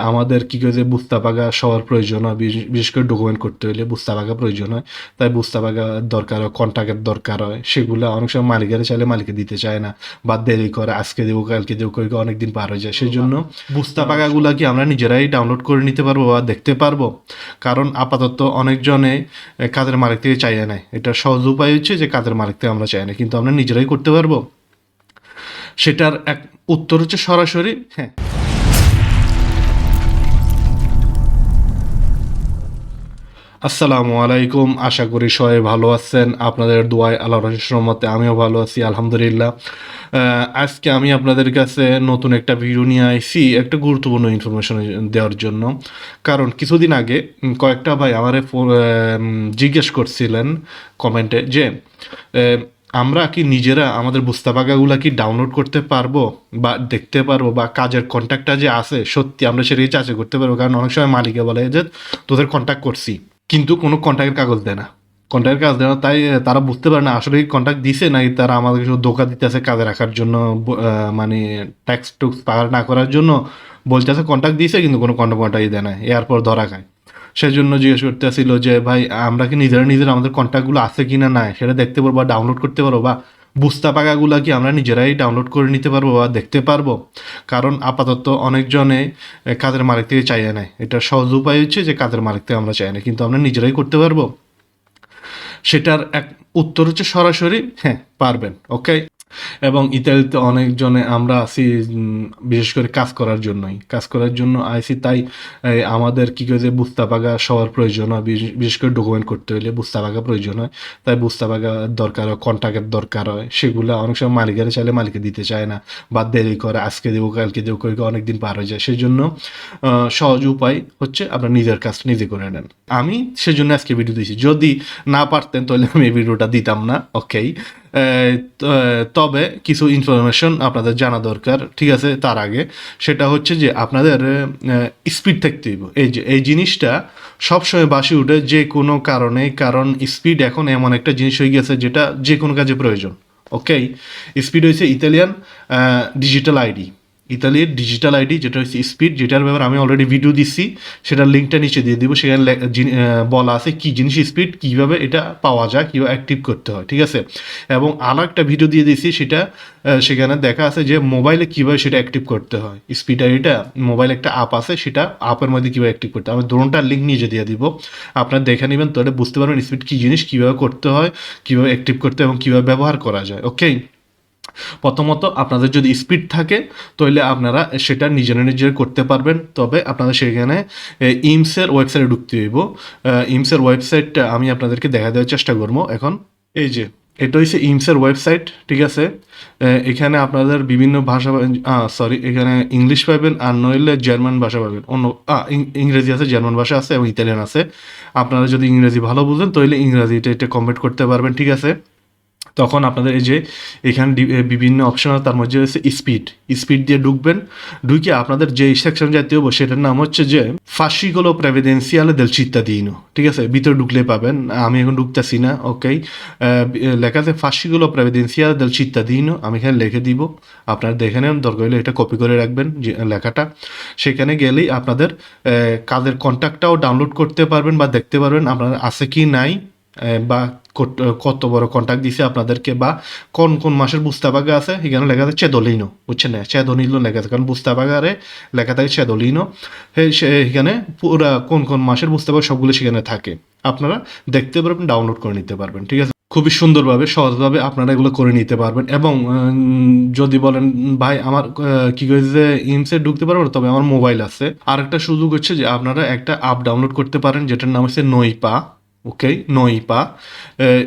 আমাদের কী করে যে বুস্তা পাগা সবার প্রয়োজন হয় বিশেষ- করে ডকুমেন্ট করতে হলে বুস্তা পাগা প্রয়োজন হয়। তাই বুস্তা পাগা দরকার হয় কন্ট্যাক্টের দরকার হয়। সেগুলো অনেক সময় মালিকেরা চাইলে মালিকে দিতে চায় না। বা দেরি করে আজকে দেবো কালকে দেবো করে অনেক দিন পার হয়ে যায়। সেই জন্য বুস্তা পাগাগুলা কি আমরা নিজেরাই ডাউনলোড করে নিতে পারব বা দেখতে পারব? কারণ আপাতত অনেকজনে এ, কাজের মালিক থেকে চাইয়ে নেয় এটা সহজ উপায় হচ্ছে যে কাজের মালিক থেকে আমরা চাই না কিন্তু আমরা নিজেরাই করতে পারব। সেটার এক উত্তর হচ্ছে সরাসরি হ্যাঁ। আসসালামু আলাইকুম। আশা করি সবাই ভালো আছেন। আপনাদের দোয়ায় আল্লাহর রহমতে আমিও ভালো আছি, আলহামদুলিল্লাহ। আজকে আমি আপনাদের কাছে নতুন একটা ভিডিও নিয়ে আইছি, একটা গুরুত্বপূর্ণ ইনফরমেশন দেওয়ার জন্য। কারণ কিছুদিন আগে কয়েকটা ভাই আমারে জিজ্ঞেস করছিলেন কমেন্টে যে আমরা কি নিজেরা আমাদের বুস্তাবাগাগুলা কি ডাউনলোড করতে পারব বা দেখতে পারব বা কাজের কন্ট্যাক্টটা যে আছে, সত্যি আমরা সেটাই যাচাই করতে পারব? কারণ অনেক সময় মালিকে বলে যে, তোদের কন্ট্যাক্ট করছি। কিন্তু কোনো কন্ট্যাক্টের কাগজ দেয় না। কন্ট্যাক্টের কাগজ দেয় না তাই তারা বুঝতে পারে না, আসলে কন্ট্যাক্ট দিছে নাকি তারা আমাদের ধোকা দিতেছে কাজে রাখার জন্য মানে ট্যাক্স টুক্স পার না করার জন্য। বলতেছে কন্ট্যাক্ট দিয়েছে কিন্তু কোনো কন্ট্যাক্ট দেয় না এরপর ধরা খায়। সেজন্য জিজ্ঞেস করতে আসছিল যে, ভাই, আমরা কি নিজেরা নিজেরা আমাদের কন্ট্যাক্টগুলো আছে কি না নাই? সেটা দেখতে পারব বা ডাউনলোড করতে পারব বা বুস্তা পাকাগুলো কি আমরা নিজেরাই ডাউনলোড করে নিতে পারব বা দেখতে পারব? কারণ আপাতত অনেকজনে কাদের মালিক থেকে চাইয়ে নেয়। এটা সহজ উপায় হচ্ছে যে কাদের মালিক থেকে আমরা চাই না, কিন্তু আমরা নিজেরাই করতে পারব। সেটার এক উত্তর হচ্ছে সরাসরি হ্যাঁ পারবেন ওকে এবং ইতালিতে অনেকজনে আমরা আছি বিশেষ করে কাজ করার জন্যই। কাজ করার জন্য আইসি, তাই আমাদের কি করে যে বুস্তা পাগা সবার প্রয়োজন হয়। বিশেষ- করে ডকুমেন্ট করতে হলে বুস্তা পাগা প্রয়োজন হয়। তাই বুস্তা পাগা দরকার হয় কন্ট্যাক্টের দরকার হয়। সেগুলো অনেক সময় মালিকের চাইলে মালিকে দিতে চায় না বা দেরি করে, আজকে দেবো, কালকে দেবো করে অনেক দিন পার হয়ে যায়। সেই জন্য সহজ উপায় হচ্ছে আপনার নিজের কাজ নিজে করে নেন। আমি সেজন্য আজকে ভিডিও দিয়েছি। যদি না পারতেন তাহলে আমি এই ভিডিওটা দিতাম না। ওকেই তবে কিছু ইনফরমেশন আপনাদের জানা দরকার, ঠিক আছে, তার আগে। সেটা হচ্ছে যে আপনাদের স্পিড থাকতে এই যে, এই জিনিসটা সবসময় বাসি উঠে যে কোনো কারণে কারণ স্পিড এখন এমন একটা জিনিস হয়ে গেছে যেটা যে কোনো কাজে প্রয়োজন ওকে স্পিড হয়েছে ইতালিয়ান ডিজিটাল আইডি ইতালির ডিজিটাল আইডি যেটা হচ্ছে স্পিড যেটার ব্যাপারে আমি অলরেডি ভিডিও দিচ্ছি, সেটার লিঙ্কটা নিচে দিয়ে দিব, সেখানে বলা আছে কি জিনিস স্পিড কীভাবে এটা পাওয়া যায়, কীভাবে অ্যাক্টিভ করতে হয়, ঠিক আছে? এবং আরও একটা ভিডিও দিয়ে দিচ্ছি সেটা সেখানে দেখা আছে যে মোবাইলে কীভাবে সেটা অ্যাক্টিভ করতে হয় স্পিড আইডিটা মোবাইলে একটা অ্যাপ আছে, সেটা অ্যাপের মধ্যে কীভাবে অ্যাক্টিভ করতে হয়, আমি দোনটার লিঙ্ক নিচে দিয়ে দিব, আপনারা দেখে নেবেন, তাহলে বুঝতে পারবেন স্পিড কী জিনিস, কীভাবে করতে হয়, কীভাবে অ্যাক্টিভ করতে হয় এবং কীভাবে ব্যবহার করা যায় ওকে প্রথমত আপনাদের যদি স্পিড থাকে, তাহলে আপনারা সেটা নিজেরা নিজের করতে পারবেন। তবে আপনাদের সেখানে ইমসের ওয়েবসাইটে ঢুকতে হইব। ইমসের ওয়েবসাইটটা আমি আপনাদেরকে দেখা দেওয়ার চেষ্টা করব এখন। এই যে, এটা হচ্ছে ইমসের ওয়েবসাইট ঠিক আছে? এখানে আপনাদের বিভিন্ন ভাষা সরি এখানে ইংলিশ পাবেন আর নইলে জার্মান ভাষা পাবেন। অন্য ইংরেজি আছে জার্মান ভাষা আছে এবং ইতালিয়ান আছে। আপনারা যদি ইংরেজি ভালো বুঝেন, তাহলে ইংরেজিটা এটা কমপ্লিট করতে পারবেন, ঠিক আছে? তখন আপনাদের এই যে এখানে বিভিন্ন অপশন তার মধ্যে হচ্ছে স্পিড স্পিড দিয়ে ঢুকবেন, ঢুকে আপনাদের যে সেকশন যাইতে হব সেটার নাম হচ্ছে যে ফাসিগুলো প্রেভিডেন্সিয়ালে দেল চিত্তাদিনো ঠিক আছে? ভিতরে ঢুকলে পাবেন, আমি এখন ঢুকতেছি না ওকে লেখা আছে ফাসিগুলো প্রেভিডেন্সিয়ালে দেল চিত্তাদিনো আমি এখানে লিখে দিব, আপনারা দেখে নেন, দরকার হলে এটা কপি করে রাখবেন যে লেখাটা। সেখানে গেলেই আপনাদের কাজের কন্ট্যাক্টটাও ডাউনলোড করতে পারবেন বা দেখতে পারবেন, আপনার আছে কি নাই বা কত- বড় কন্ট্যাক্ট দিছে আপনাদেরকে বা কোন কোন মাসের বুস্তাবাগা আছে? এখানে লেখা আছে চেদলিনো, বুঝছেন না? চেদলিনো লেখা আছে। কারণ বুস্তাবাগারে লেখা থাকে চেদলিনো। এখানে পুরা কোন কোন মাসের বুস্তাবাগ সবগুলো সেখানে থাকে। আপনারা দেখতে পারবেন ডাউনলোড করে নিতে পারবেন, ঠিক আছে? খুবই সুন্দরভাবে, সহজভাবে আপনারা এগুলো করে নিতে পারবেন। এবং যদি বলেন, ভাই, আমার কি করেছে ইমসে ঢুকতে পারব তবে আমার মোবাইল আছে। আর একটা সুযোগ হচ্ছে যে, আপনারা একটা অ্যাপ ডাউনলোড করতে পারেন, যেটার নাম হচ্ছে নইপা ওকে নই পা।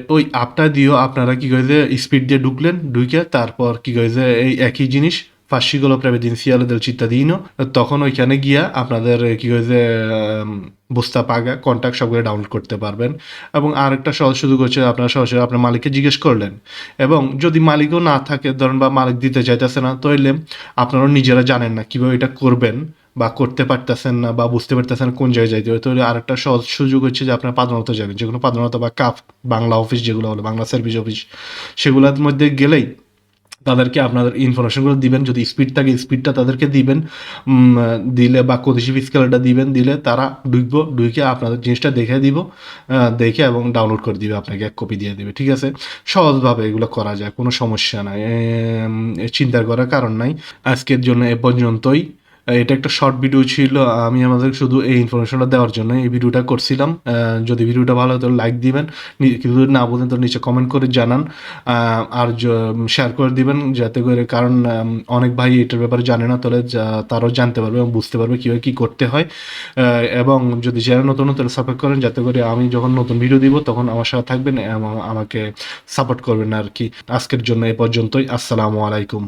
ওই আপটা দিয়েও আপনারা কি করেছে স্পিড দিয়ে ঢুকলেন ঢুকে তারপর কি করেছে এই একই জিনিস ফার্সিগুলো প্রেভিডেন্সিয়ালে del cittadino তখন ওইখানে গিয়া আপনাদের কি হয়েছে বুস্তা পাগা কন্ট্যাক্ট সবগুলো ডাউনলোড করতে পারবেন। এবং আরেকটা সহজ সুযোগ হচ্ছে, আপনার সরাসরি আপনার মালিককে জিজ্ঞেস করলেন। এবং যদি মালিকও না থাকে, ধরেন বা মালিক দিতে চাইতেছে না তাহলে আপনারা নিজেরা জানেন না কীভাবে এটা করবেন। বা করতে পারতেছেন না বা বুঝতে পারতেছেন কোন জায়গায় যাইতে হবে। তাহলে আরেকটা সহজ সুযোগ হচ্ছে যে আপনার পাদনত যাবেন। যে কোনো পাদনত বা কাপ বাংলা অফিস যেগুলো হলো, বাংলা সার্ভিস অফিস সেগুলোর মধ্যে গেলেই তাদেরকে আপনাদের ইনফরমেশনগুলো দিবেন। যদি স্পিড থাকে স্পিডটা তাদেরকে দিবেন। দিলে বা কদিশিপ স্কেলটা দিবেন, দিলে তারা ঢুকবো, ঢুকে আপনাদের জিনিসটা দেখে দিব দেখে এবং ডাউনলোড করে দিবে, আপনাকে এক কপি দিয়ে দেবে। ঠিক আছে? সহজভাবে এগুলো করা যায়, কোনো সমস্যা নাই। চিন্তা করার কারণ নাই। আজকের জন্য এ পর্যন্তই। এটা একটা শর্ট ভিডিও ছিল, আমি আমাদের শুধু এই ইনফরমেশনটা দেওয়ার জন্য এই ভিডিওটা করছিলাম। যদি ভিডিওটা ভালো হয় তাহলে লাইক দিবেন যদি না বোঝেন তো নিচে কমেন্ট করে জানান। আর শেয়ার করে দিবেন যাতে করে, কারণ অনেক ভাই এটার ব্যাপারে জানে না, তাহলে তারাও জানতে পারবে এবং বুঝতে পারবে কীভাবে কী করতে হয়। এবং যদি চ্যানেল নতুন নতুন সাপোর্ট করেন, যাতে করে আমি যখন নতুন ভিডিও দিব তখন আমার সাথে থাকবেন আমাকে সাপোর্ট করবেন আর কি। আজকের জন্য এ পর্যন্তই, আসসালামু আলাইকুম।